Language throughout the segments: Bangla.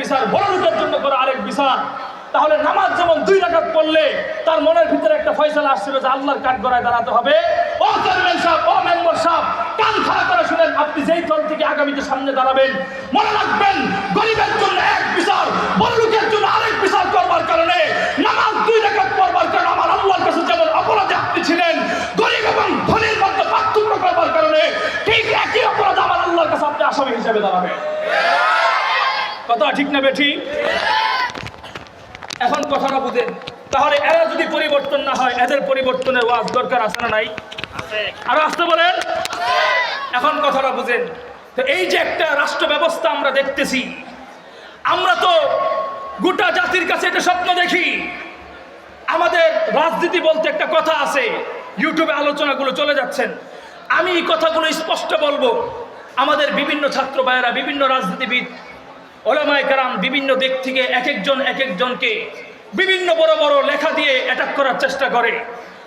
বিচার, বড় লোকের জন্য করা আরেক বিচার। তাহলে নামাজ যেমন দুই রাকাত পড়লে, তার মনের ভিতরে একটা ফয়সালা আসছিল যে আল্লাহর কাঠ গড়ায় দাঁড়াতে হবে। ও চেয়ারম্যান সাহেব, ও মেম্বার সাহেব, কান খাড়া করে শুনেন, আপনি যেই দল থেকে আগামীতে সামনে দাঁড়াবেন, মনে রাখবেন, গরিবের জন্য এক বিচার, বড় লোকের জন্য আরেক বিচার করবার কারণে, নামাজ দুই রাকাত পড়বার কারণে আমার আল্লাহর কাছে যেমন অপরাধে আপনি ছিলেন, গরিব এবং ধনীর মধ্যে পার্থক্য করবার কারণে, ঠিক একই অপরাধ আমার আল্লাহর কাছে আপনি আসামি হিসেবে দাঁড়াবেন। কথা ঠিক না বেঠি? এখন কথাটা বুঝেন। তাহলে এরা যদি পরিবর্তন না হয় এদের পরিবর্তনের ওয়াজ দরকার আছে না নাই? আরও আসতে বলেন? এখন কথাটা বুঝেন। তো এই যে একটা রাষ্ট্র ব্যবস্থা আমরা দেখতেছি আমরা তো গোটা জাতির কাছে এটা স্বপ্ন দেখি। আমাদের রাজনীতি বলতে একটা কথা আছে ইউটিউবে আলোচনাগুলো চলে যাচ্ছেন। আমি এই কথাগুলো স্পষ্ট বলব। আমাদের বিভিন্ন ছাত্র ভাইয়েরা বিভিন্ন রাজনীতিবিদ ওলামায় কারাম বিভিন্ন দিক থেকে এক একজন, এক একজনকে বিভিন্ন বড় বড় লেখা দিয়ে অ্যাটাক করার চেষ্টা করে।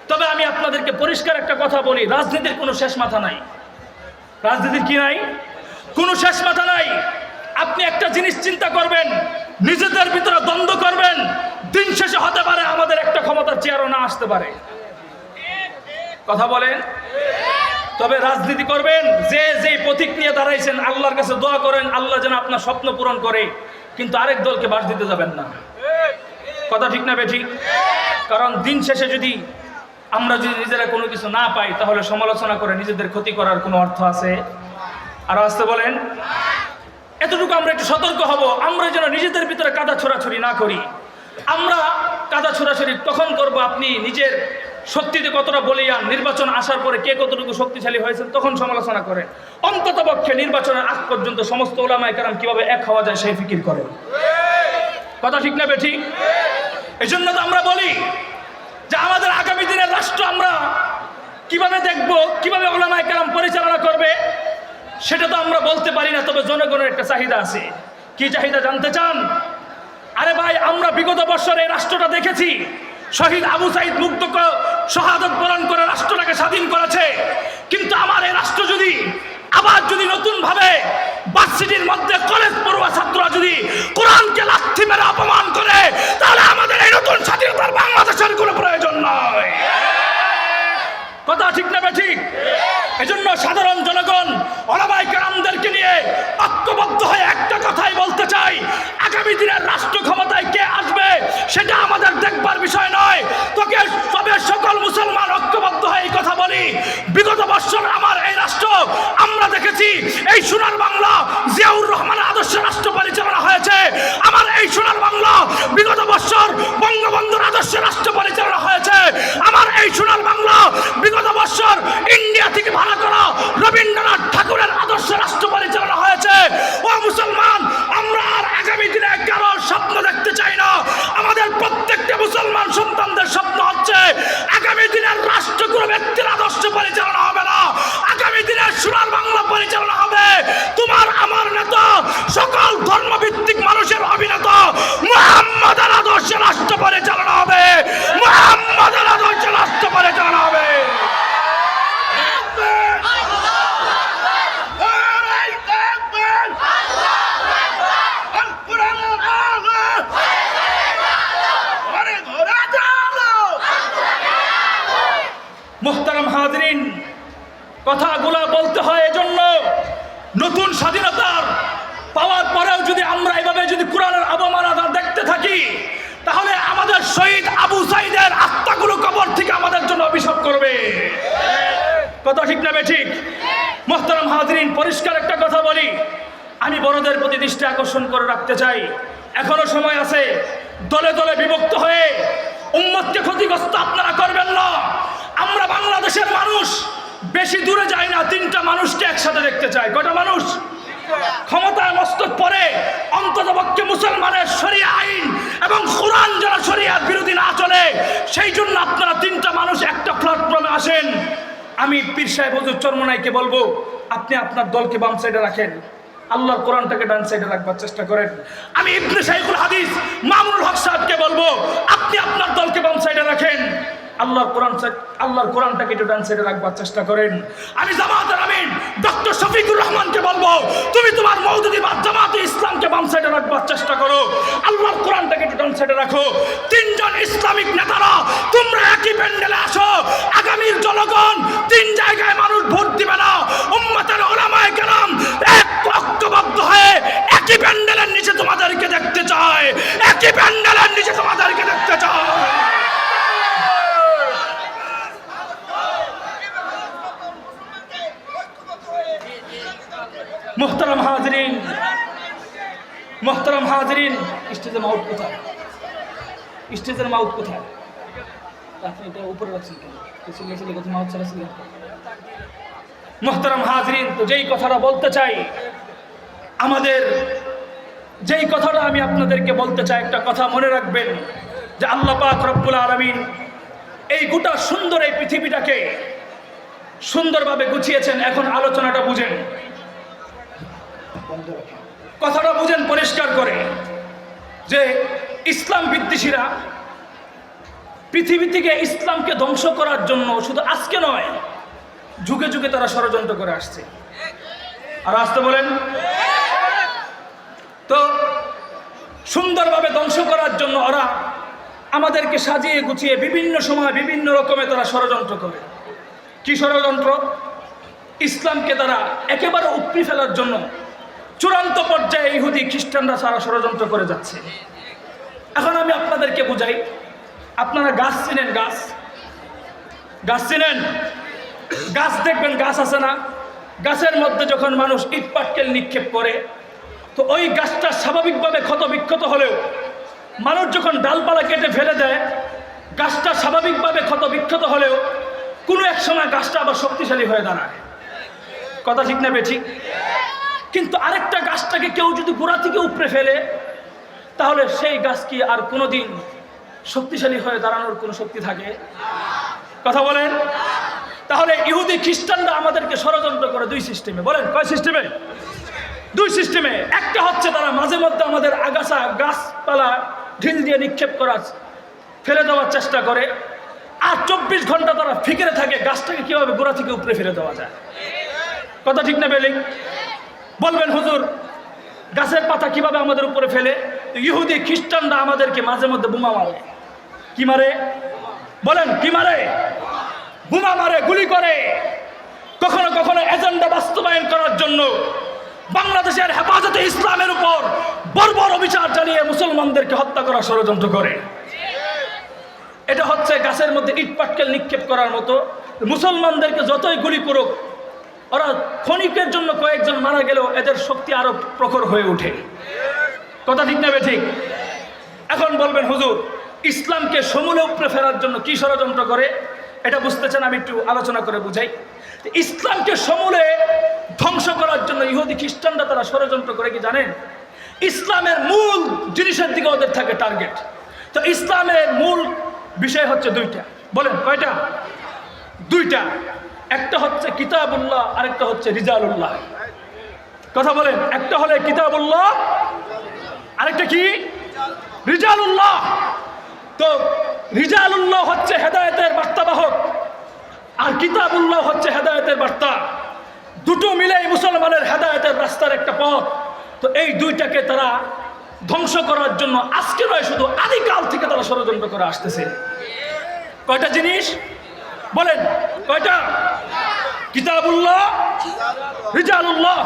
তবে আমি আপনাদেরকে পরিষ্কার একটা কথা বলি, রাজনীতির কোনো শেষ মাথা নাই। রাজনীতির কি নাই? কোনো শেষ মাথা নাই। আপনি একটা জিনিস চিন্তা করবেন, নিজেদের ভিতরে দ্বন্দ্ব করবেন, দিন শেষে হতে পারে আমাদের একটা ক্ষমতার চেয়ারও না আসতে পারে। কথা বলেন? তবে রাজনীতি করবেন, যে যে প্রতীক নিয়ে দাঁড়াইছেন, আল্লাহর কাছে দোয়া করেন, আল্লাহ যেন আপনার স্বপ্ন পূরণ করে, কিন্তু আরেক দলকে বাস দিতে যাবেন না। কথা ঠিক না বেঠিক? কারণ দিন শেষে যদি আমরা যদি নিজেরা কোনো কিছু না পাই, তাহলে সমালোচনা করে নিজেদের ক্ষতি করার কোনো অর্থ আছে? আর আসতে বলেন। এতটুকু আমরা একটু সতর্ক হব, আমরা যেন নিজেদের ভিতরে কাদা ছোড়াছড়ি না করি। আমরা কাদা ছোড়াছড়ি তখন করব আপনি নিজের শক্তিতে কতটা বলিয়ান, নির্বাচন আসার পরে কে কতটুকু শক্তিশালী হয়েছেন, তখন সমালোচনা করেন। অন্তত পক্ষে নির্বাচনের আগ পর্যন্ত সমস্ত ওলামায় কারাম কীভাবে এক হওয়া যায় সেই ফিকির করেন। কথা ঠিক না বেঠিক এই জন্য তো আমরা বলি যে আমাদের আগামী দিনের রাষ্ট্র আমরা কীভাবে দেখব, কীভাবে ওলামায় কালাম পরিচালনা করবে, সেটা তো আমরা বলতে পারি না, তবে জনগণের একটা চাহিদা আছে। কি চাহিদা জানতে চান? আরে ভাই, আমরা বিগত বছর এই রাষ্ট্রটা দেখেছি। শহীদ আবু সাইদ মুক্ত ক- শাহাদত বরণ করে রাষ্ট্রটাকে স্বাধীন করেছে। কিন্তু আমার এই রাষ্ট্র যদি আবার যদি নতুন ভাবে ভার্সিটির মধ্যে কলেজ পড়ুয়া ছাত্ররা যদি কোরআনকে লাথি মেরে অপমান করে, তাহলে আমাদের এই নতুন স্বাধীনতার বাংলাদেশের কোনো প্রয়োজন নয়। কথা ঠিক না ঠিক এজন্য সাধারণ জনগণ অনাবাই কারামদেরকে নিয়ে ঐক্যবদ্ধ হয়ে একটা কথাই বলতে চাই। আগামী দিনের রাষ্ট্র ক্ষমতায় কে আসবে, সেটা আমাদের দেখবার বিষয় নয় তোকে সবে সকল মুসলমান ঐক্যবদ্ধ হয়ে এই কথা বলি বৎসর আমার, এই রাষ্ট্র আমরা দেখেছি। এই সোনার বাংলা জিয়াউর রহমানের আদর্শ রাষ্ট্র পরিচালনা হয়েছে। আমার এই সোনার বাংলা বিগত বৎসর বঙ্গবন্ধুর আদর্শ রাষ্ট্র পরিচালনা হয়েছে। আমার এই সোনার বাংলা বিগত বৎসর ইন্ডিয়া থেকে ভাড়া করা রবীন্দ্রনাথ ঠাকুরের আদর্শ রাষ্ট্র পরিচালনা হয়েছে ও মুসলমান আমরা আর আগামী দিনে কারও স্বপ্ন দেখতে চাই না আমাদের প্রত্যেকটা মুসলমান সন্তানদের স্বপ্ন হচ্ছে আগামী দিনের রাষ্ট্র কোনো ব্যক্তির আদর্শ পরিচালনা হবে না আগামী দিনের সোনার বাংলা পরিচালনা হবে তোমার আমার নেতা সকল ধর্মভিত্তিক মানুষের অভিনেতা মুহাম্মাদের আদর্শে রাষ্ট্র পরিচালনা হবে মুহাম্মাদের আদর্শে রাষ্ট্র পরিচালনা হবে মোহতারাম হাজরিন কথাগুলো বলতে হয় এজন্য নতুন স্বাধীনতার পাওয়ার পরেও যদি আমরা এভাবে যদি কোরআনের অবমাননা দেখতে থাকি, তাহলে আমাদের শহীদ আবু সাইদের আত্মাগুলো কবর থেকে আমাদের জন্য অভিশাপ করবে। কথা ঠিক না ঠিক মোহতারাম হাজরিন, পরিষ্কার একটা কথা বলি। আমি বড়দের প্রতি দৃষ্টি আকর্ষণ করে রাখতে চাই। এখনও সময় আছে। দলে দলে বিভক্ত হয়ে উম্মতকে ক্ষতিগ্রস্ত আপনারা করবেন না। আমরা বাংলাদেশের মানুষ, বেশি দূরে যাই না, তিনটা মানুষকে একসাথে দেখতে চাই। কটা মানুষ? ক্ষমতায় মস্তক পরে অন্তত পক্ষে মুসলমানের শরিয়া আইন এবং কোরআন যারা শরিয়ার বিরোধী না চলে, সেই জন্য আপনারা তিনটা মানুষ একটা প্ল্যাটফর্মে আসেন। আমি পীর সাহেব হজুর চরমনাইকে বলব, আপনি আপনার দলকে বাম সাইডে রাখেন। আল্লাহর কোরআনটাকে ডান সাইডে রাখবার চেষ্টা করেন। আমি ইবনে শাইখুল হাদিস মামুনুল হক সাহেবকে বলব, আপনি আপনার দলকে বাম সাইডে রাখেন। আল্লাহর কোরআন আল্লাহর কোরআনটাকে একটু ডান সাইডে রাখবার চেষ্টা করেন। আমি জামাতের আমিন, ডক্টর শফিকুর রহমানকে বলব, তুমি তোমার মৌদুদিবাদ জামাতে ইসলামকে বাম সাইডে রাখবার চেষ্টা করো। আল্লাহর কোরআনটাকে একটু ডান সাইডে রাখো। তিনজন ইসলামিক নেতারা, তোমরা একই প্যান্ডেলে আসো। আগামীর জনগণ তিন জায়গায় মানুষ ভোট দিবে না। উম্মতের ওলামায়ে কেরাম এক ঐক্যবদ্ধ হয়ে একই প্যান্ডেলের নিচে তোমাদেরকে দেখতে চায়। একই প্যান্ডেলের নিচে তোমাদেরকে দেখতে চায়। মোহতারাম হাজরিন। মোহতারাম হাজরিন, স্টেজের মাউথ কোথায়? স্টেজের মাউথ কোথায়? আপনি এটা উপরে রাখছেন মাউথ মোহতারাম হাজরিন, তো যেই কথাটা বলতে চাই, আমাদের যেই কথাটা আমি আপনাদেরকে বলতে চাই, একটা কথা মনে রাখবেন যে আল্লাহ পাক রব্বুল আলমিন এই গোটা সুন্দর এই পৃথিবীটাকে সুন্দরভাবে গুছিয়েছেন। এখন আলোচনাটা বুঝেন। কথাটা বুঝেন পরিষ্কার করে যে ইসলাম বিদ্বেষীরা পৃথিবী থেকে ইসলামকে ধ্বংস করার জন্য শুধু আজকে নয়, যুগে যুগে তারা ষড়যন্ত্র করে আসছে। আর আসতে বলেন। তো সুন্দরভাবে ধ্বংস করার জন্য ওরা আমাদেরকে সাজিয়ে গুছিয়ে বিভিন্ন সময় বিভিন্ন রকমের তারা ষড়যন্ত্র করে। কি ষড়যন্ত্র? ইসলামকে তারা একেবারে উপড়ি ফেলার জন্য চূড়ান্ত পর্যায়ে ইহুদি খ্রিস্টানরা সারা ষড়যন্ত্র করে যাচ্ছে। এখন আমি আপনাদেরকে বুঝাই, আপনারা গাছ চিনেন, গাছ? গাছ চিনেন? গাছ দেখবেন গাছ আছে না? গাছের মধ্যে যখন মানুষ ইট পাটকেল নিক্ষেপ করে, তো ওই গাছটা স্বাভাবিকভাবে ক্ষত বিক্ষত হলেও মানুষ যখন ডালপালা কেটে ফেলে দেয়, গাছটা স্বাভাবিকভাবে ক্ষত বিক্ষত হলেও কোনো এক সময় গাছটা আবার শক্তিশালী হয়ে দাঁড়ায়। কথা ঠিক না বেঠিক? কিন্তু আরেকটা গাছটাকে কেউ যদি গোড়া থেকে উপড়ে ফেলে, তাহলে সেই গাছ কি আর কোনোদিন শক্তিশালী হয়ে দাঁড়ানোর কোনো শক্তি থাকে? কথা বলেন? তাহলে ইহুদি খ্রিস্টানরা আমাদেরকে ষড়যন্ত্র করে দুই সিস্টেমে। বলেন, কয় সিস্টেমে? দুই সিস্টেমে। একটা হচ্ছে তারা মাঝে মধ্যে আমাদের আগাছা, গাছপালা, ঢিল দিয়ে নিক্ষেপ করার ফেলে দেওয়ার চেষ্টা করে। আর চব্বিশ ঘণ্টা তারা ফিকেরে থাকে, গাছটাকে কীভাবে গোড়া থেকে উপরে ফেলে দেওয়া যায়? কথা ঠিক না বেলিং বলবেন, হুজুর, গাছের পাতা কীভাবে আমাদের উপরে ফেলে? ইহুদি, খ্রিস্টানরা আমাদেরকে মাঝে মধ্যে বোমা মারে। কি মারে? বলেন, কি মারে? বোমা মারে, গুলি করে। কখনো কখনো এজেন্ডা বাস্তবায়ন করার জন্য বাংলাদেশের হেফাজতে ইসলামের উপর বর্বর অবিচার চালিয়ে মুসলমানদেরকে হত্যা করার ষড়যন্ত্র করে। এটা হচ্ছে গাছের মধ্যে ইট পাটকেল নিক্ষেপ করার মতো। মুসলমানদেরকে যতই গুলি করুক ওরা ক্ষণিকের জন্য কয়েকজন মারা গেলেও এদের শক্তি আরও প্রখর হয়ে ওঠে। কথা ঠিক নেবে ঠিক? এখন বলবেন, হুজুর, ইসলামকে সমূলে উপরে ফেরার জন্য কি ষড়যন্ত্র করে? এটা বুঝতে চান, আমি একটু আলোচনা করে বুঝাই। ইসলামকে সমূলে ধ্বংস করার জন্য ইহুদি খ্রিস্টানরা তারা ষড়যন্ত্র করে কি জানেন? ইসলামের মূল জিনিসের দিকে ওদের থাকে টার্গেট। তো ইসলামের মূল বিষয় হচ্ছে দুইটা। বলেন, কয়টা? দুইটা। একটা হচ্ছে কিতাবুল্লাহ, আরেকটা হচ্ছে রিজালুল্লাহ। কথা বলেন, একটা হলে কিতাবুল্লাহ, আরেকটা কি? রিজালুল্লাহ। তো রিজালুল্লাহ হচ্ছে হেদায়েতের বার্তাবাহক, আর কিতাবুল্লাহ হচ্ছে হেদায়েতের বার্তা। দুটো মিলেই মুসলমানের হেদায়তের রাস্তার একটা পথ। তো এই দুইটাকে তারা ধ্বংস করার জন্য আজকে নয়, শুধু আদিকাল থেকে তারা ষড়যন্ত্র করে আসতেছে। কয়টা জিনিস? বলেন, কয়টা? কিতাবুল্লাহ, রিজালুল্লাহ,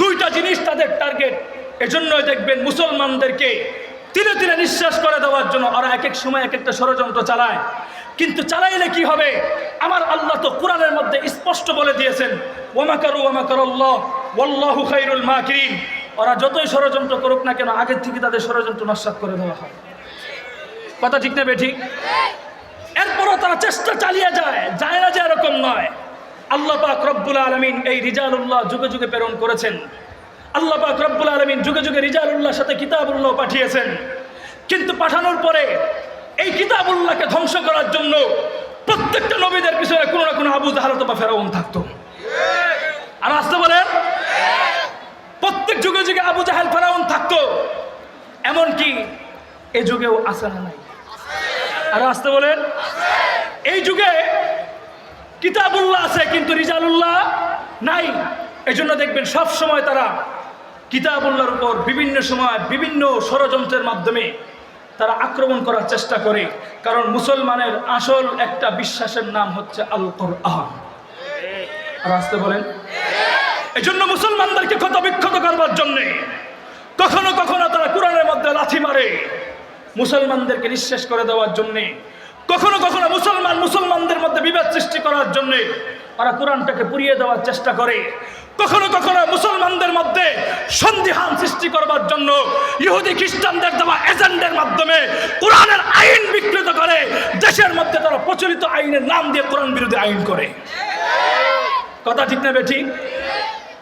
দুইটা জিনিস তাদের টার্গেট এজন্যই দেখবেন মুসলমানদেরকে ধীরে ধীরে নিঃশ্বাস করে দেওয়ার জন্য ওরা এক এক সময় এক একটা ষড়যন্ত্র চালায়। কিন্তু চালাইলে কি হবে? আমার আল্লাহ তো কোরআনের মধ্যে স্পষ্ট বলে দিয়েছেন ওয়ামাকারু ওয়ামাকারুল্লাহ ওয়াল্লাহু খাইরুল মাকিরিন। ওরা যতই ষড়যন্ত্র করুক না কেন, আগের থেকে তাদের ষড়যন্ত্র নস্বাত করে দেওয়া হয়। কথা ঠিক না বেঠিক এরপরও তারা চেষ্টা চালিয়ে যায় যায় না যে এরকম নয়। আল্লাহ পাক রব্বুল আলমিন এই রিজালুল্লাহ যুগে যুগে প্রেরণ করেছেন। আল্লাহ পাক রব্বুল আলমিন যুগে যুগে রিজালুল্লাহর সাথে কিতাবুল্লাহ পাঠিয়েছেন। কিন্তু পাঠানোর পরে এই কিতাবুল্লাহকে ধ্বংস করার জন্য প্রত্যেকটা নবীদের পিছনে কোনো না কোনো আবু জাহালত বা ফেরাউন থাকতো। আর আসতে বলেন, প্রত্যেক যুগে যুগে আবু জাহেল, ফেরাউন থাকতো। এমনকি এ যুগেও আসে না নাই। আর আসতে বলেন এই যুগে কিতাবুল্লাহ আছে, কিন্তু রিজালুল্লাহ নাই। এই জন্য দেখবেন সব সময় তারা কিতাবুল্লাহর উপর বিভিন্ন সময় বিভিন্ন ষড়যন্ত্রের মাধ্যমে তারা আক্রমণ করার চেষ্টা করে। কারণ মুসলমানের আসল একটা বিশ্বাসের নাম হচ্ছে আল কোরআন আর আসতে বলেন। এই জন্য মুসলমানদেরকে ক্ষত বিক্ষত করবার জন্যে কখনো কখনো তারা কোরআনের মধ্যে লাথি মারে। মুসলমানদেরকে নিঃশেষ করে দেওয়ার জন্যে কখনো কখনো মুসলমান মুসলমানদের মধ্যে বিভেদ সৃষ্টি করার জন্যে তারা কোরআনটাকে পুড়িয়ে দেওয়ার চেষ্টা করে। কখনো কখনো মুসলমানদের মধ্যে সন্দিহান সৃষ্টি করবার জন্য ইহুদি খ্রিস্টানদের দেওয়া এজেন্ডের মাধ্যমে কোরআনের আইন বিকৃত করে, দেশের মধ্যে তারা প্রচলিত আইনের নাম দিয়ে কোরআন বিরোধী আইন করে। কথা ঠিক না বেঠিক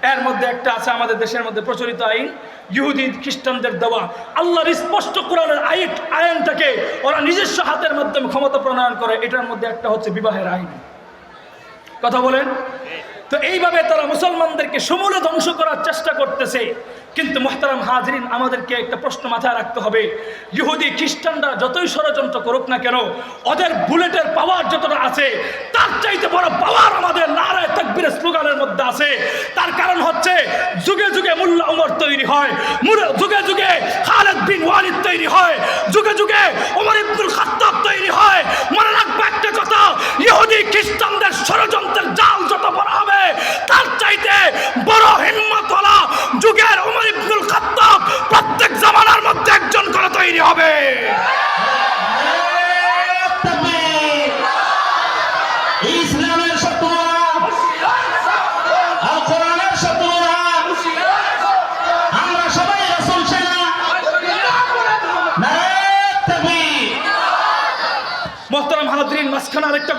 এর মধ্যে একটা আছে আমাদের দেশের মধ্যে প্রচলিত আইন, ইহুদি খ্রিস্টানদের দেওয়া। আল্লাহর স্পষ্ট কোরআনের আইন আইনটাকে ওরা নিজস্ব হাতের মাধ্যমে ক্ষমতা প্রণয়ন করে, এটার মধ্যে একটা হচ্ছে বিবাহের আইন। কথা বলেন? তো এইভাবে তারা মুসলমানদেরকে সমূলে ধ্বংস করার চেষ্টা করতেছে। কিন্তু মোহতারাম হাজরিন, আমাদেরকে একটা প্রশ্ন মাথায় রাখতে হবে। ইহুদি খ্রিস্টানরা যতই ষড়যন্ত্র করুক না কেন, ওদের বুলেটের পাওয়ার যতটা আছে, তার চাইতে বড় পাওয়ার আমাদের নারায় তাকবীরের স্লোগানের মধ্যে আছে। তার কারণ হচ্ছে, যুগে যুগে মুল্লা উমর তৈরি হয় যুগে যুগে খালেদ বিন ওয়ালিদ তৈরি হয়, যুগে যুগে ওমর ইবনুল খাত্তাব তৈরি হয়। মনে রাখবে একটা কথা, ইহুদি খ্রিস্টানদের ষড়যন্ত্রের জাল যত বড় হবে, তার চাইতে বড় হিম্মতওয়ালা যুগের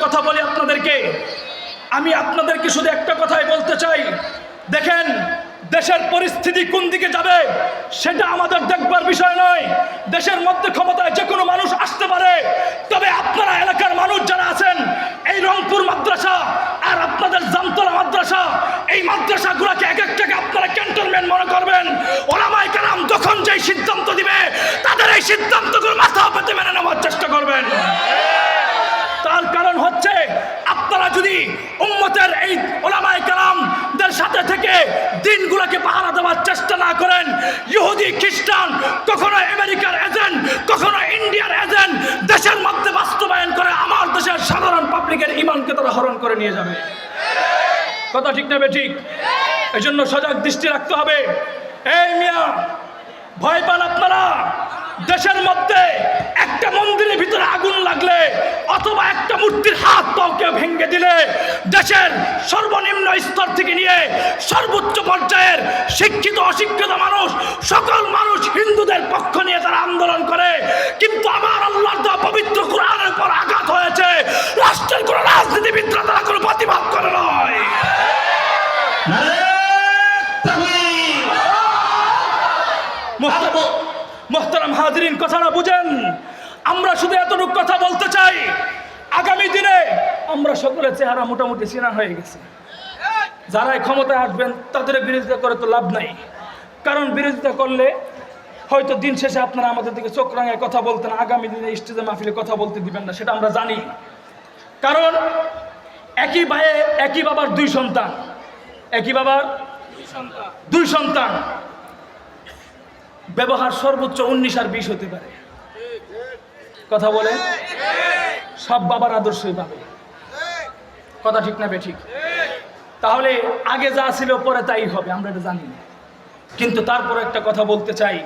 কথা বলি আপনাদেরকে। আমি আপনাদেরকে শুধু একটা কথাই বলতে চাই। দেখেন, দেশের পরিস্থিতি কোন দিকে যাবে সেটা আমাদের দেখবার বিষয় নয়। দেশের মধ্যে ক্ষমতায় যে কোনো মানুষ আসতে পারে। তবে আপনারা এলাকার মানুষ যারা আছেন, এই রংপুর মাদ্রাসা আর আপনাদের জামতলা মাদ্রাসা, এই মাদ্রাসাগুলোকে এক একটাকে আপনারা ক্যান্টনমেন্ট মনে করবেন। ওলামাই কালাম যখন যেই সিদ্ধান্ত দিবে, তাদের এই সিদ্ধান্তগুলো মাথা পেতে মেনে নেওয়ার চেষ্টা করবেন। তার কারণ হচ্ছে আপনারা যদি উম্মতের এই ওলামায় কালামদের সাথে থেকে দিনগুলোকে পাহারা দেওয়ার চেষ্টা না করেন, ইহুদি, খ্রিস্টান, কখনো আমেরিকার এজেন্ট, কখনো ইন্ডিয়ার এজেন্ট, দেশের মধ্যে বাস্তবায়ন করে আমার দেশের সাধারণ পাবলিকের ইমানকে তারা হরণ করে নিয়ে যাবে। কথা ঠিক না ঠিক? এই জন্য সজাগ দৃষ্টি রাখতে হবে। এই মিয়া, ভয় পান আপনারা? দেশের মধ্যে একটা মন্দিরের ভিতরে আগুন লাগলে অথবা একটা মূর্তির হাত পাও কেউ ভেঙে দিলে দেশের সর্বনিম্ন স্তর থেকে নিয়ে সর্বোচ্চ পর্যায়ের শিক্ষিত, অশিক্ষিত মানুষ, সকল মানুষ হিন্দুদের পক্ষ নিয়ে তারা আন্দোলন করে। কিন্তু আমার আল্লাহ পবিত্র কোরআনের উপর আঘাত হয়েছে রাষ্ট্রের কোনো রাজনীতিবিদরা তারা কোনো প্রতিবাদ করে নয় নারায়ে তাকবীর! মোহতারাম- মোহতারাম হাজরিন বুঝেন আমরা শুধু এতটুকু কথা বলতে চাই, আগামী দিনে আমরা সকলের চেহারা মোটামুটি চেনা হয়ে গেছে। যারাই ক্ষমতায় আসবেন, তাদের বিরোধিতা করে তো লাভ নাই। কারণ বিরোধিতা করলে হয়তো দিন শেষে আপনারা আমাদের দিকে চোখ রাঙায় কথা বলতেন, আগামী দিনে স্টেজে মাহফিলে কথা বলতে দিবেন না, সেটা আমরা জানি। কারণ একই ভাইয়ে একই বাবার দুই সন্তান। একই বাবার দুই সন্তান। ব্যবহার সর্বোচ্চ উনিশ আর বিশ হতে পারে। কথা বলে, সব বাবার আদর্শই পাবে কথা ঠিক না ঠিক? তাহলে আগে যা ছিল পরে তাই হবে, আমরা এটা জানি না। কিন্তু তারপর একটা কথা বলতে চাই,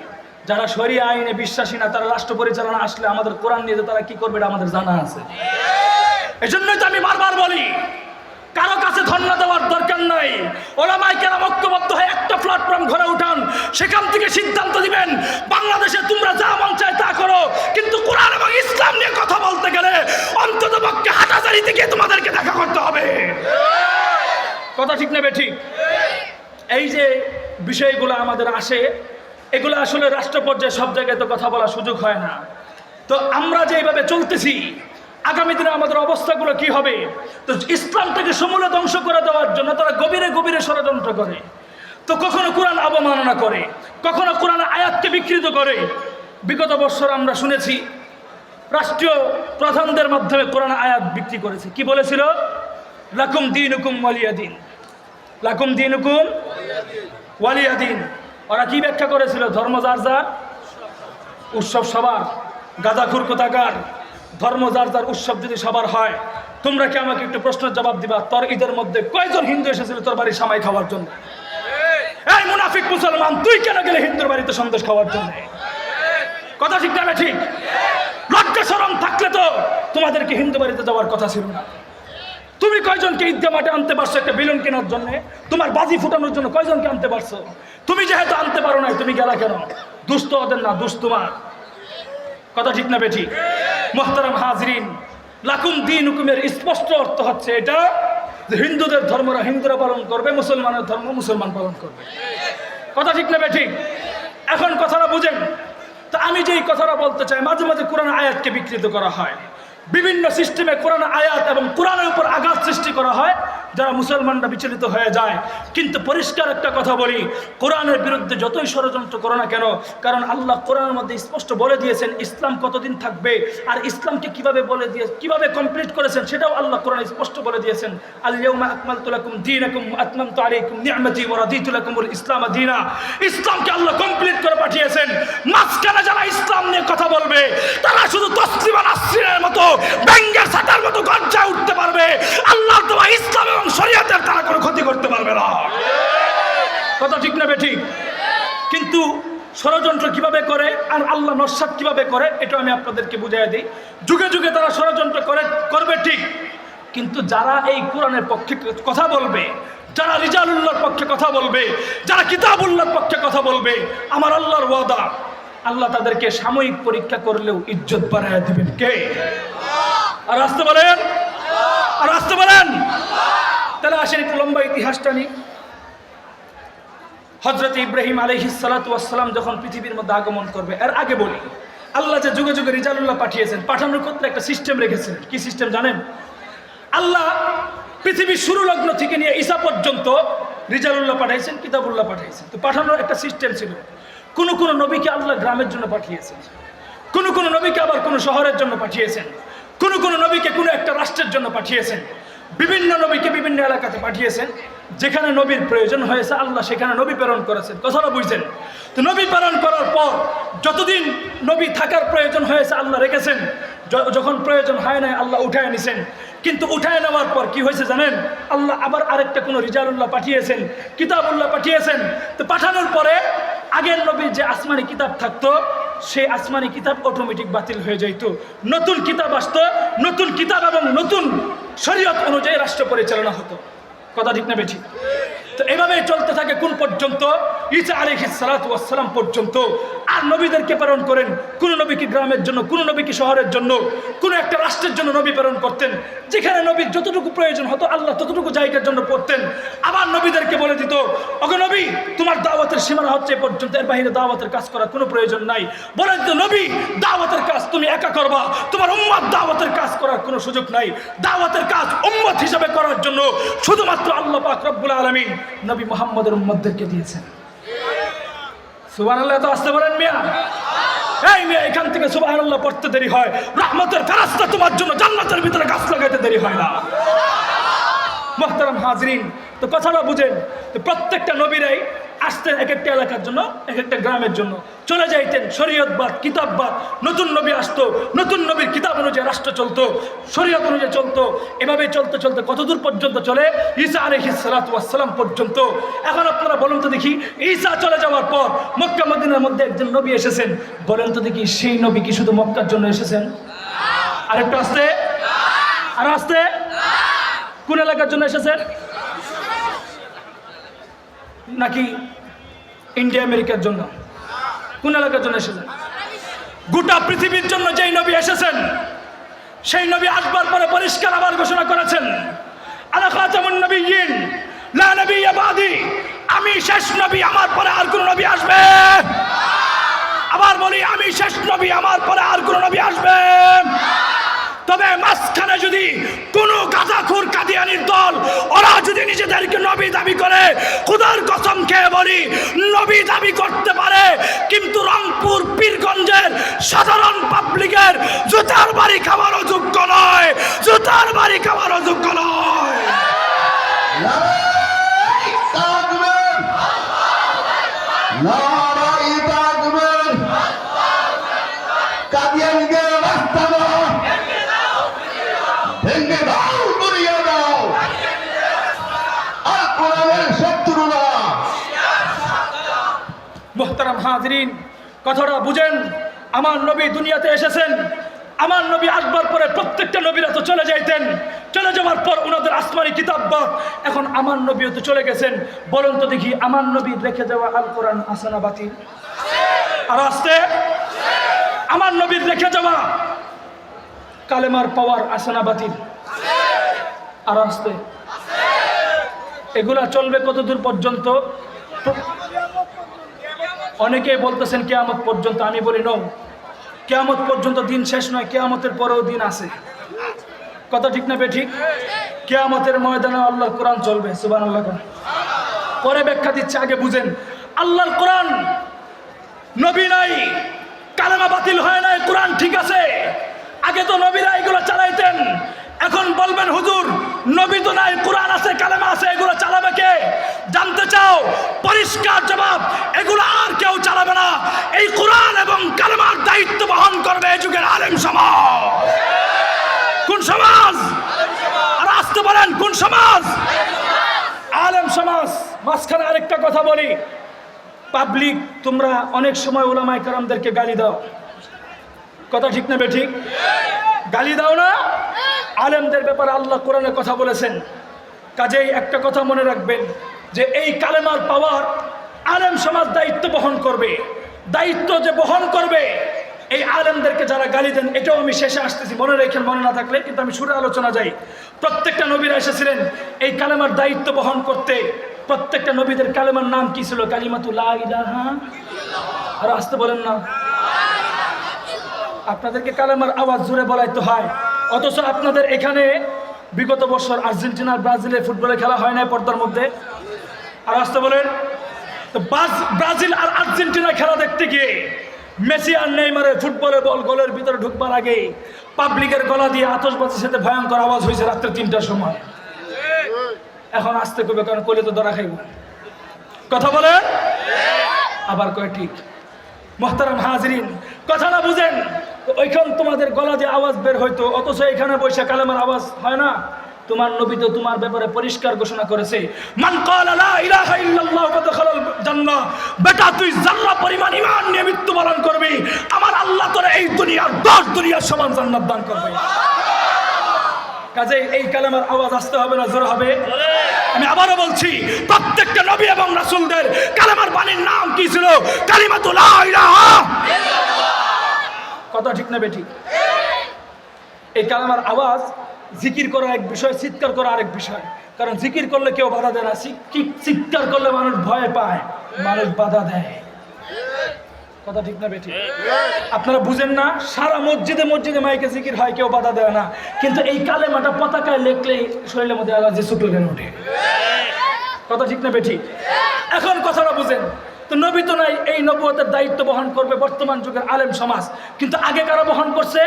যারা শরিয়া আইনে বিশ্বাসী না, তারা রাষ্ট্র পরিচালনা আসলে আমাদের কোরআন নিয়ে তারা কি করবে এটা আমাদের জানা আছে। এজন্যই তো আমি বারবার বলি কারও কাছে ধর্ণা দেওয়ার দরকার নাই। ওলামাই কেন ঐক্যবদ্ধ হয়ে একটা প্ল্যাটফর্ম ঘরে উঠান। সেখান থেকে সিদ্ধান্ত দিবেন বাংলাদেশে তোমরা যা মন চায় তা করো। কিন্তু কোরআন এবং ইসলাম নিয়ে কথা বলতে গেলে অন্তত পক্ষে হাটাজারি থেকে তোমাদেরকে দেখা করতে হবে। কথা ঠিক নেবে ঠিক? এই যে বিষয়গুলো আমাদের আসে, এগুলো আসলে রাষ্ট্র পর্যায়ে সব জায়গায় তো কথা বলার সুযোগ হয় না। তো আমরা যে এইভাবে চলতেছি আগামী দিনে আমাদের অবস্থাগুলো কি হবে? তো ইসলামটাকে সমূলে ধ্বংস করে দেওয়ার জন্য তারা গভীরে গভীরে ষড়যন্ত্র করে। তো কখনো কোরআন অবমাননা করে, কখনো কোরআন আয়াতকে বিকৃত করে। বিগত বছর আমরা শুনেছি, রাষ্ট্রীয় প্রধানদের মাধ্যমে কোরআন আয়াত বিক্রি করেছে। কি বলেছিল? লাকুম দিন হুকুম ওয়ালিয়া দিন। লাকুম দিন হুকুম ওয়ালিয়া দিন। ওরা কি ব্যাখ্যা করেছিল? ধর্ম যার যার, উৎসব সবার গাঁদাখুর কোথাকার ধর্ম যার যার উৎসব যদি সবার হয়, তোমরা কি আমাকে একটু প্রশ্নের জবাব দিবা? তোর ঈদের মধ্যে কয়জন হিন্দু এসেছিল তোর বাড়ি সামাই খাওয়ার জন্য? এই মুনাফিক মুসলমান, তুই কেন গেলে হিন্দুর বাড়িতে সন্দেশ খাওয়ার জন্য? কথা ঠিক না ঠিক? লজ্জা সরম থাকলে তো তোমাদেরকে হিন্দু বাড়িতে যাওয়ার কথা ছিল না। তুমি কয়জনকে ঈদগা মাঠে আনতে পারছ একটা বেলুন কেনার জন্য? তোমার বাজি ফুটানোর জন্য কয়জনকে আনতে পারছ? তুমি যেহেতু আনতে পারো নাই, তুমি গেলা কেন? দুষ্ট ওদের না, দুষ্ট তোমার। কথা ঠিক না বেঠি? মোহতারাম হাজরিন, লাকুম দিন হুকুমের স্পষ্ট অর্থ হচ্ছে এটা যে হিন্দুদের ধর্মরা হিন্দুরা পালন করবে, মুসলমানের ধর্ম মুসলমান পালন করবে। কথা ঠিক না বেঠি? এখন কথাটা বুঝেন। তা আমি যেই কথাটা বলতে চাই, মাঝে মাঝে কোরআন আয়াতকে বিকৃত করা হয়। বিভিন্ন সিস্টেমে কোরআন আয়াত এবং কোরআনের উপর আঘাত সৃষ্টি করা হয়, যারা মুসলমানরা বিচলিত হয়ে যায়। কিন্তু পরিষ্কার একটা কথা বলি, কোরআনের বিরুদ্ধে যতই ষড়যন্ত্র করো না কেন, কারণ আল্লাহ কোরআনের মধ্যে স্পষ্ট বলে দিয়েছেন ইসলাম কতদিন থাকবে আর ইসলামকে কীভাবে বলে দিয়ে, কীভাবে কমপ্লিট করেছেন সেটাও আল্লাহ কোরআন স্পষ্ট বলে দিয়েছেন। আল্লাহুম্মা আকমালতু লাকুম দীনাকুম ওয়া আতমামতু আলাইকুম নি'মাতি ওয়া রাদিতু লাকুমুল ইসলাম দীনা। ইসলামকে আল্লাহ কমপ্লিট করে পাঠিয়েছেন। মাঝখানে যারা ইসলাম নিয়ে কথা বলবে, তারা শুধু তসলিমা নাসরিনের মতো ব্যাঙ্গের সাটার মতো গর্জায় উঠতে পারবে। আল্লাহ তোমার ইসলাম এবং শরীয়তের তারা কোনো ক্ষতি করতে পারবে না। কথা ঠিক না বেঠিক? কিন্তু ষড়যন্ত্র কীভাবে করে আর আল্লাহ নস্বাদ কীভাবে করে, এটা আমি আপনাদেরকে বুঝাই দিই। যুগে যুগে তারা ষড়যন্ত্র করে, করবে ঠিক। কিন্তু যারা এই কোরআনের পক্ষে কথা বলবে, যারা রিজালুল্লাহর পক্ষে কথা বলবে, যারা কিতাবুল্লাহর পক্ষে কথা বলবে, আমার আল্লাহর ওয়াদা, আল্লাহ তাদেরকে সাময়িক পরীক্ষা করলেও ইজ্জত বাড়ায় দিবেন কে? আর আসতে বলেন। আর আসতে বলেন। তাহলে আসেন একটু লম্বা ইতিহাসটা নিই। হজরত ইব্রাহিম আলহি সালাতাম যখন পৃথিবীর মধ্যে আগমন করবে, এর আগে বলি, আল্লাহ যে যুগে যুগে রিজালুল্লাহ পাঠিয়েছেন, পাঠানোর ক্ষেত্রে একটা সিস্টেম রেখেছেন। কি সিস্টেম জানেন? আল্লাহ পৃথিবীর শুরু লগ্ন থেকে নিয়ে ঈসা পর্যন্ত রিজালুল্লাহ পাঠাইছেন, কিতাবুল্লাহ পাঠাইছেন। তো পাঠানোর একটা সিস্টেম ছিল। কোন কোন নবীকে আল্লাহ গ্রামের জন্য পাঠিয়েছেন। কোন কোন নবীকে আবার কোন শহরের জন্য পাঠিয়েছেন। কোন কোন নবীকে কোনো একটা রাষ্ট্রের জন্য পাঠিয়েছেন। বিভিন্ন নবীকে বিভিন্ন এলাকাতে পাঠিয়েছেন। যেখানে নবীর প্রয়োজন হয়েছে, আল্লাহ সেখানে নবী প্রেরণ করেছেন। কথাটা বুঝছেন তো নবী প্রেরণ করার পর যতদিন নবী থাকার প্রয়োজন হয়েছে, আল্লাহ রেখেছেন। যখন প্রয়োজন হয় নাই, আল্লাহ উঠায় নিছেন। কিন্তু উঠায় নেওয়ার পর কি হয়েছে জানেন? আল্লাহ আবার আরেকটা কোনো রিজালুল্লাহ পাঠিয়েছেন, কিতাবুল্লাহ পাঠিয়েছেন। তো পাঠানোর পরে আগের নবীর যে আসমানি কিতাব থাকতো সেই আসমানি কিতাব অটোমেটিক বাতিল হয়ে যাইতো নতুন কিতাব আসত, নতুন কিতাব এবং নতুন শরীয়ত অনুযায়ী রাষ্ট্র পরিচালনা হতো। কথা ঠিক না বেঠি তো এভাবে চলতে থাকে কোন পর্যন্ত? ইসা আলিহি সালাতাম পর্যন্ত আর নবীদেরকে প্রেরণ করেন। কোন নবীকে গ্রামের জন্য, কোন নবীকে শহরের জন্য, কোন একটা রাষ্ট্রের জন্য নবী প্রেরণ করতেন। যেখানে নবীর যতটুকু প্রয়োজন হতো, আল্লাহ ততটুকু জায়গার জন্য পড়তেন। আবার নবীদেরকে বলে দিত ওকে নবী, তোমার দাওয়াতের সীমানা হচ্ছে পর্যন্ত, এর বাইরে দাওয়াতের কাজ করার কোনো প্রয়োজন নাই। বলে দিত, নবী, দাওয়াতের কাজ তুমি একা করবা। তোমার উম্মত দাওয়াতের কাজ করার কোনো সুযোগ নাই। দাওয়াতের কাজ উম্মত হিসাবে করার জন্য শুধুমাত্র আল্লাহ পাক রব্বুল আলমিন নবী মোহাম্মদের উম্মতদেরকে দিয়েছেন। আল্লাহ তো আসতে পারেন মিয়া। এই মেয়ে, এখান থেকে সুবাহ পড়তে দেরি হয়। রহমতের ফেরাস্তা তোমার জন্য জান্নাতের ভিতরে গাছ লাগাইতে দেরি হয় না। মোহতারাম হাজরিন, তো কথাটা বুঝেন, তো প্রত্যেকটা নবীরাই আসতেন এক একটা এলাকার জন্য, এক একটা গ্রামের জন্য। চলে যাইতেন শরীয়তবাদ, কিতাববাদ। নতুন নবী আসতো, নতুন নবীর কিতাব অনুযায়ী রাষ্ট্র চলতো, শরীয়ত অনুযায়ী চলতো। এভাবে চলতে চলতে কতদূর পর্যন্ত চলে? ঈসা আলহি সালাতাম পর্যন্ত। এখন আপনারা বলুন তো দেখি, ঈসা চলে যাওয়ার পর মক্কা মদিনার মধ্যে একজন নবী এসেছেন। বলেন তো দেখি, সেই নবী কি শুধু মক্কার জন্য এসেছেন? আরেকটু আসতে? আর আসতে? কোন এলাকার জন্য এসেছেন? নাকি ইন্ডিয়া, আমেরিকার জন্য? কোন এলাকার জন্য এসেছেন? গোটা পৃথিবীর জন্য যেই নবী এসেছেন, সেই নবী আসবার পরে পরিষ্কার আবার ঘোষণা করেছেন আমি শেষ নবী আমার পরে আর কোন নবী আসবে। আবার বলি, আমি শেষ নবী আমার পরে আর কোন নবী আসবে। তবে মাঝখানে যদি কোনো গাঁজাখুর কাদিয়ানির দল, ওরা যদি নিজেদেরকে নবী দাবি করে, খুদার কসম খেয়ে বলি, নবী দাবি করতে পারে, কিন্তু রংপুর, পীরগঞ্জের সাধারণ পাবলিকের জুতার বাড়ি খাওয়ারও যোগ্য নয়, জুতার বাড়ি খাওয়ারও যোগ্য নয়। নারায় মোহতারাম হাজরিন, কথাটা বুঝেন, আমার নবী দুনিয়াতে এসেছেন, আমার নবী আসবার পরে প্রত্যেকটা নবীরা তো চলে যাইতেন, চলে যাওয়ার পর ওনাদের আসমানি কিতাব্বাত এখন আমার নবীও তো চলে গেছেন বলুন তো দেখি আমার নবী রেখে যাওয়া আল কোরআন আসানা বাতি আর আসতে আমার নবীর রেখে যাওয়া কালেমার পাওয়ার আসানা বাতিল? আর আসতে এগুলা চলবে কতদূর পর্যন্ত? অনেকেই বলতেছেন, কেয়ামত পর্যন্ত, আমি বলি, নৌ, কেয়ামত পর্যন্ত দিন শেষ নয়, কেয়ামতের পরেও দিন আছে। কথা ঠিক না ঠিক? কেয়ামতের ময়দানে আল্লাহর কোরআন চলবে সুবান আল্লাহ পরে ব্যাখ্যা দিচ্ছে, আগে বুঝেন। আল্লাহর কোরআন নবী নাই, কালেমা বাতিল হয় নাই, কোরআন ঠিক আছে। আগে তো নবীরা এগুলো চালাইতেন। এখন বলবেন, হুজুর, নবী তো নাই, কোরআন আছে, কালেমা আছে, এগুলো চালাবে কে? জানতে চাও, পরিষ্কার জবাব, এগুলো আর কেউ চালাবে না। এই কোরআন এবং কালেমার দায়িত্ব বহন করবে এই যুগের আলেম সমাজ। কোন সমাজ? আর আসতে বলেন, কোন সমাজ? আলেম সমাজ। মাঝখানে আরেকটা কথা বলি। পাবলিক, তোমরা অনেক সময় ওলামাই কারামদেরকে গালি দাও। কথা ঠিক না ঠিক? গালি দাও না? আলেমদের ব্যাপারে আল্লাহ কোরআনে কথা বলেছেন। কাজেই একটা কথা মনে রাখবেন যে এই কালেমার পাওয়ার আলেম সমাজ দায়িত্ব বহন করবে। দায়িত্ব যে বহন করবে, এই আলেমদেরকে যারা গালি দেন, এটাও আমি শেষে আসতেছি। মনে রেখেন, মনে না থাকলে কিন্তু আমি সুরে আলোচনা যাই। প্রত্যেকটা নবীরা এসেছিলেন এই কালেমার দায়িত্ব বহন করতে। প্রত্যেকটা নবীদের কালেমার নাম কি ছিল? কালিমাতুল্লাহ আর আসতে বলেন না। আপনাদেরকে কালেমার আওয়াজ জুড়ে বলাইতে হয়। অথচ আপনাদের এখানে বিগত বছর আর্জেন্টিনার ব্রাজিলে ফুটবলে খেলা হয় না পর্দার মধ্যে। আর আসতে বলেন ব্রাজিল আর আর্জেন্টিনা খেলা দেখতে গিয়ে মেসি আর নেইমারে ফুটবলে বল গোলের ভিতরে ঢুকবার আগে পাবলিকের গলা দিয়ে আতসবাজির সাথে ভয়ঙ্কর আওয়াজ হয়েছে রাত্রে তিনটার সময়। এখন আসতে কবে কারণ কোলে তো ধরা খাইব। কথা বলে আবার কয় ঠিক। মোহতারাম হাজরিন, কথা না বুঝেন ওইখান তোমাদের গলা যে আওয়াজ বের হইতো, অথচ এখানে বৈশা কালেমার আওয়াজ হয় না। তোমার নবী তো তোমার ব্যাপারে পরিষ্কার ঘোষণা করেছে। মান বেটা তুই জান্নাত পরিমাণ ঈমান নিয়ে মৃত্যুবরণ করবি। আমার আল্লাহ তোরে এই দুনিয়ার দশ দুনিয়ার সমান জান্নাত দান করবে। কাজে এই কালেমার আওয়াজ আসতে হবে না, জোর হবে। আমি আবারও বলছি, প্রত্যেকটা নবী এবং রাসূলদের কালেমার বাণীর নাম কি ছিল? কালিমাতুল লা ইলাহা কথা ঠিক না বেঠিক? এই কালামার আওয়াজ জিকির করা এক বিষয়, চিৎকার করা আরেক বিষয়। কারণ জিকির করলে কেউ বাধা দেয় না চিৎকার করলে মানুষ ভয় পায়? মানুষ বাধা দেয়। কথা ঠিক না বেঠি আপনারা বুঝেন না, সারা মসজিদে মসজিদে মাইকে জিকির হয়, কেউ বাধা দেয় না। কিন্তু এই কালেমাটা পতাকায় লেখলেই শরীরের মধ্যে আলাদা যে শুক্ল কেন ওঠে? কথা ঠিক না বেঠি এখন কথাটা বুঝেন। তো নবী তো নাই, এই নবুয়তের দায়িত্ব বহন করবে বর্তমান যুগের আলেম সমাজ। কিন্তু আগে কারা বহন করছে?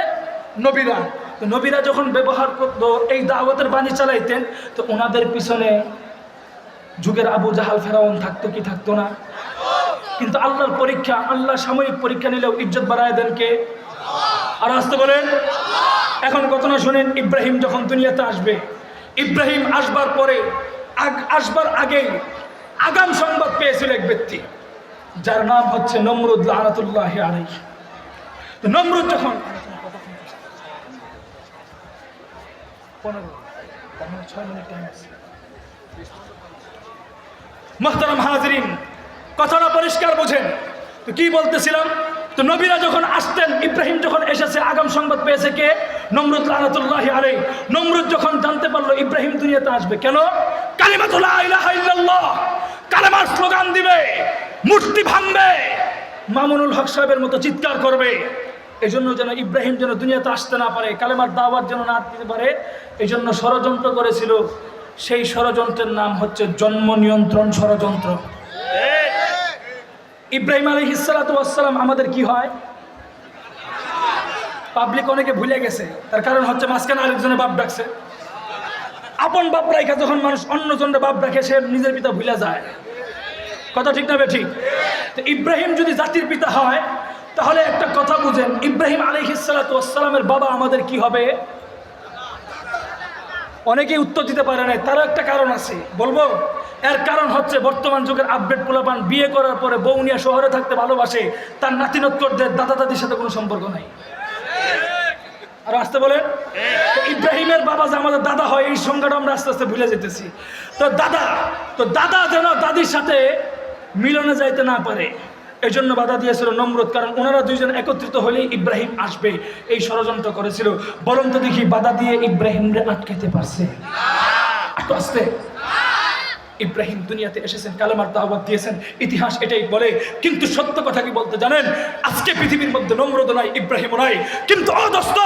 নবীরা। তো নবীরা যখন ব্যবহার করতো, এই দাওয়াতের বাণী চালাইতেন, তো ওনাদের পিছনে যুগের আবু জাহাল, ফেরাউন থাকতো কি থাকতো না? কিন্তু আল্লাহর পরীক্ষা, আল্লাহ সাময়িক পরীক্ষা নিলেও ইজ্জত বাড়ায় দেন কে? আর আসতে বলেন, এখন ঘটনা শুনেন, ইব্রাহিম যখন দুনিয়াতে আসবে, ইব্রাহিম আসবার পরে আসবার আগেই আগাম সংবাদ পেয়েছিল এক ব্যক্তি। যার নাম হচ্ছে নমরুদ লানাতুল্লাহ আলাই তো নমরুদ যখন মানে মোহতারাম হাজরিন, কথাটা পরিষ্কার বোঝেন। তো কি বলতেছিলাম? তো নবীরা যখন আসতেন, ইব্রাহিম যখন এসেছে, আগাম সংবাদ পেয়েছে কে? নমরুদ লানাতুল্লাহ আরে নমরুদ যখন জানতে পারল, ইব্রাহিম দুনিয়াতে আসবে। কেন? কালিমাতুল্লাহ কালেমার স্লোগান দিবে। মূর্তি ভাঙবে। মামুনুল হক সাহেবের মতো চিৎকার করবে। এই জন্য যেন ইব্রাহিম যেন দুনিয়াতে আসতে না পারে, কালেমার দাওয়াত যেন না দিতে পারে এই জন্য ষড়যন্ত্র করেছিল। সেই ষড়যন্ত্রের নাম হচ্ছে জন্ম নিয়ন্ত্রণ ষড়যন্ত্র। ইব্রাহিম আলী হিসালাতাম আমাদের কি হয়? পাবলিক অনেকে ভুলে গেছে, তার কারণ হচ্ছে মাঝখানে আরেকজনের বাপ ডাকছে। আপন বাপ রাখা যখন মানুষ অন্যজনের বাপ রাখে, সে নিজের পিতা ভুলে যায়। কথা ঠিক না ঠিক? তো ইব্রাহিম যদি জাতির পিতা হয়, তাহলে একটা কথা বুঝেন, ইব্রাহিম আলী হিসালাতামের বাবা আমাদের কি হবে? অনেকেই উত্তর দিতে পারে নাই, তারও একটা কারণ আছে। বলব, এর কারণ হচ্ছে বর্তমান যুগের আপডেট পোলাপান, বিয়ে করার পরে বৌনিয়া শহরে থাকতে ভালোবাসে, তার নাতিনত্তরদের দাদা দাদির সাথে কোনো সম্পর্ক নাই। আর আসতে বলে তো ইব্রাহিমের বাবা যে আমাদের দাদা হয়, এই সংজ্ঞাটা আমরা আস্তে আস্তে ভুলে যেতেছি। তো দাদা তো দাদা যেন দাদির সাথে মিলনে যাইতে না পারে। এই জন্য বাধা দিয়েছিল নমরুদ, কারণ ওনারা দুইজন একত্রিত হলে ইব্রাহিম আসবে। এই ষড়যন্ত্র করেছিল। বরং তো দেখি বাধা দিয়ে ইব্রাহিমরে আটকাইতে পারছে। আসতে। ইব্রাহিম দুনিয়াতে এসেছেন, কালেমার দাওয়াত দিয়েছেন, ইতিহাস এটাই বলে। কিন্তু সত্য কথা কি বলতে জানেন? আজকে পৃথিবীর মধ্যে নম্রদ নাই, ইব্রাহিম নাই। কিন্তু অদস্ত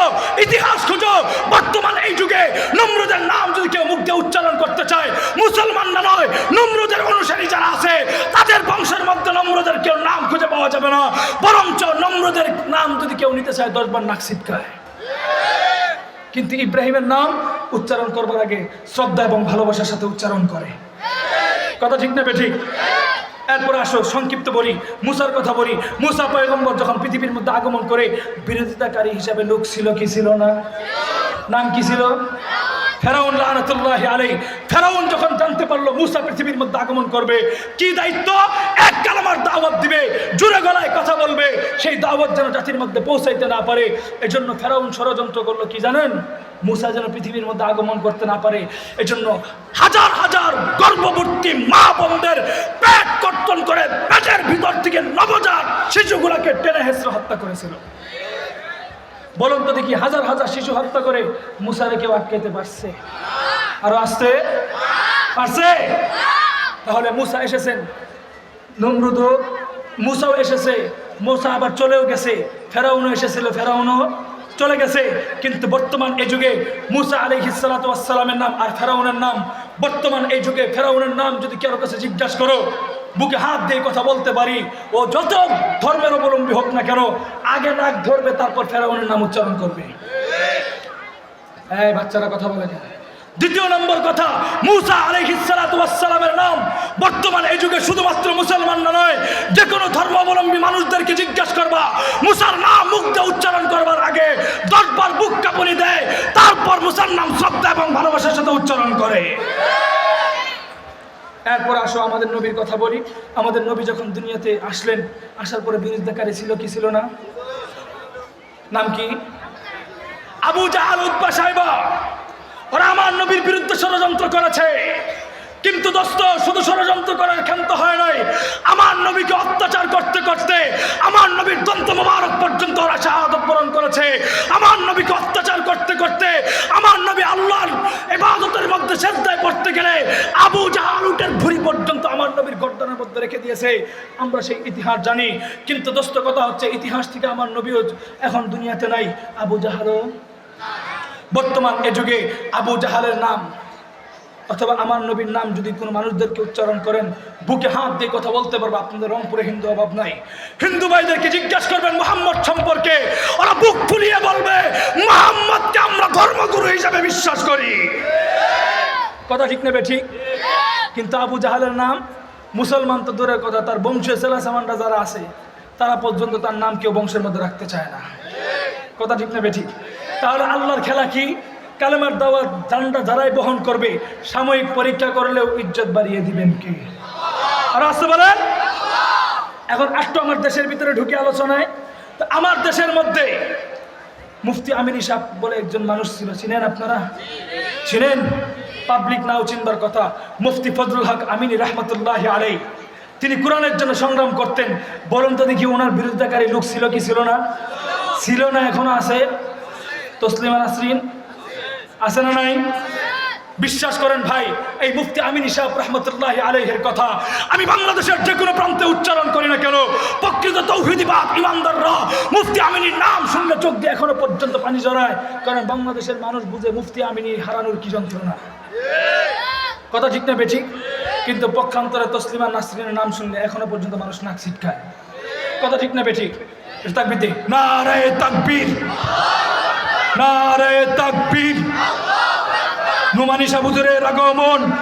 ইতিহাস খুঁজো, বর্তমান এই যুগে নম্রদের নাম যদি কেউ মুখ দিয়ে উচ্চারণ করতে চায় মুসলমান না নয়, নম্রদের অনুসারী যারা আছে, তাদের বংশের মধ্যে নম্রদের কেউ নাম খুঁজে পাওয়া যাবে না। বরঞ্চ নম্রদের নাম যদি কেউ নিতে চায়, দশবার নাক ছিটকায়। কিন্তু ইব্রাহিমের নাম উচ্চারণ করবার আগে শ্রদ্ধা এবং ভালোবাসার সাথে উচ্চারণ করে। কথা ঠিক না ঠিক এরপর আসো, সংক্ষিপ্ত বলি, মুসার কথা বলি। মুসা পয়গম্বর যখন পৃথিবীর মধ্যে আগমন করে বিরোধিতাকারী হিসাবে লোক ছিল কি ছিল না? নাম কি ছিল? ফেরাউন লানতুল্লাহ আলাই ফেরাউন যখন জানতে পারল মুসা পৃথিবীর মধ্যে আগমন করবে, কি দায়িত্ব? এক কালামার দাওয়াত দিবে জোরে গলায় কথা বলবে, সেই দাওয়াত যেন জাতির মধ্যে পৌঁছাইতে না পারে। এজন্য ফেরাউন ষড়যন্ত্র করল, কি জানেন? মুসা যেন পৃথিবীর মধ্যে আগমন করতে না পারে। এজন্য হাজার হাজার গর্ভবর্তী মা বোনদের পেট কর্তন করে পেটের ভিতর থেকে নবজাত শিশুগুলোকে টেনে হেসড়ে হত্যা করেছিল। বলুন তো দেখি, হাজার হাজার শিশু হত্যা করে মুসারে কেউ আটকাইতে পারছে? আরও আসতে পারছে? তাহলে মুসা এসেছেন। নমরুদ মুসাও এসেছে। মুসা আবার চলেও গেছে। ফেরাউনও এসেছিল, ফেরাউনও চলে গেছে। কিন্তু বর্তমান এই যুগে মুসা আলী হিসালাতামের নাম আর ফেরাউনের নাম, বর্তমান এই যুগে ফেরাউনের নাম যদি কারও কাছে জিজ্ঞাসা করো বুকে হাত দিয়ে কথা বলতে পারি। ও যত ধর্মের অবলম্বী হোক না কেন, আগে নাক ধরবে, তারপর ফেরাউনের নাম উচ্চারণ করবে। এই বাচ্চারা কথা বলে কেন দ্বিতীয় নম্বর কথা, মুসা আলহিসালামের নাম বর্তমানে এই যুগে শুধুমাত্র মুসলমান না নয় যে কোনো ধর্মাবলম্বী মানুষদেরকে জিজ্ঞাসা করবা, মুসার নাম মুখ দিয়ে উচ্চারণ করবার আগে দশবার বুক কাপড়ি দেয়, তারপর মুসার নাম শ্রদ্ধা এবং ভালোবাসার সাথে উচ্চারণ করে। এরপর আসো, আমাদের নবীর কথা বলি। আমাদের নবী যখন দুনিয়াতে আসলেন, আসার পরে বিরুদ্ধকারী ছিল কি ছিল না? নাম কি? আবু জাহাল উদ্বা সাহেবা। ওরা আমার নবীর বিরুদ্ধে ষড়যন্ত্র করেছে। কিন্তু দোস্ত, শুধু ষড়যন্ত্র করার ক্ষান্ত হয় নাই। আমার নবীকে অত্যাচার করতে করতে, আমার নবীর দন্ত মোবারক পর্যন্ত ওরা শাহাদত বরণ করেছে আমার নবীকে অত্যাচার করতে করতে আমার নবী আল্লাহর ইবাদতের মধ্যে শ্রদ্ধায় পড়তে গেলে আবু জাহালুটের ভুড়ি পর্যন্ত আমার নবীর গর্দনের মধ্যে রেখে দিয়েছে, আমরা সেই ইতিহাস জানি। কিন্তু দোস্ত, কথা হচ্ছে, ইতিহাস থেকে আমার নবীও এখন দুনিয়াতে নাই, আবু জাহালও। বর্তমান এ যুগে আবু জাহালের নাম অথবা আমার নবীর নাম যদি কোনো মানুষদেরকে উচ্চারণ করেন, বুকে হাত দিয়ে কথা বলতে পারব, আপনাদের রংপুরে হিন্দু অভাব নাই। হিন্দু ভাইদেরকে জিজ্ঞাসা করবেন, মোহাম্মদ সম্পর্কে, ওরা বুক ফুলিয়ে বলবে, মোহাম্মদকে আমরা ধর্মগুরু হিসাবে বিশ্বাস করি। কথা ঠিক নেবে, ঠিক? কিন্তু আবু জাহালের নাম মুসলমান তো দূরের কথা, তার বংশীয় সেলা সামানরা যারা আছে, তারা পর্যন্ত তার নাম কেউ বংশের মধ্যে রাখতে চায় না। কথা ঠিক নেবে ঠিক তাহলে আল্লাহর খেলা কি? কালেমার দাওয়াত জানটা যারাই বহন করবে, সাময়িক পরীক্ষা করলেও ইজ্জত বাড়িয়ে দিবেন কি? আর আসতে বলেন? এখন আসতো আমার দেশের ভিতরে ঢুকে আলোচনায়। তো আমার দেশের মধ্যে মুফতি আমিনী সাহ বলে একজন মানুষ ছিল, চিনেন আপনারা? ছিলেন পাবলিক নাও চিনবার কথা, মুফতি ফজলুল হক আমিনী রহমতুল্লাহ আলাই তিনি কোরআনের জন্য সংগ্রাম করতেন, বলুন তো দেখি ওনার বিরুদ্ধকারী লোক ছিল কি ছিল না? ছিল না, এখনও আছে? তসলিমা নাসরিন? আছে না নাই? বিশ্বাস করেন ভাই, এই মুফতি আমিন সাহেব রহমতুল্লাহ আলহের কথা আমি বাংলাদেশের যে কোনো প্রান্তে উচ্চারণ করি না কেন? প্রকৃত তৌহিদিবাদ ইমানদাররা মুফতি আমিনীর নাম শুনলে চোখ দিয়ে এখনও পর্যন্ত পানি জড়ায় কারণ বাংলাদেশের মানুষ বুঝে মুফতি আমিনী হারানোর কি যন্ত্রণা? কথা ঠিক না, বেঠিক? কিন্তু পক্ষান্তরে তসলিমা নাসরিনের নাম শুনলে এখনও পর্যন্ত মানুষ নাক ছিটকায়। কথা ঠিক না, বেঠিক? তাকবির নারায়ে তাকবীর। নারে তাকবীর। নুমানি সাবুদুরের আগমন।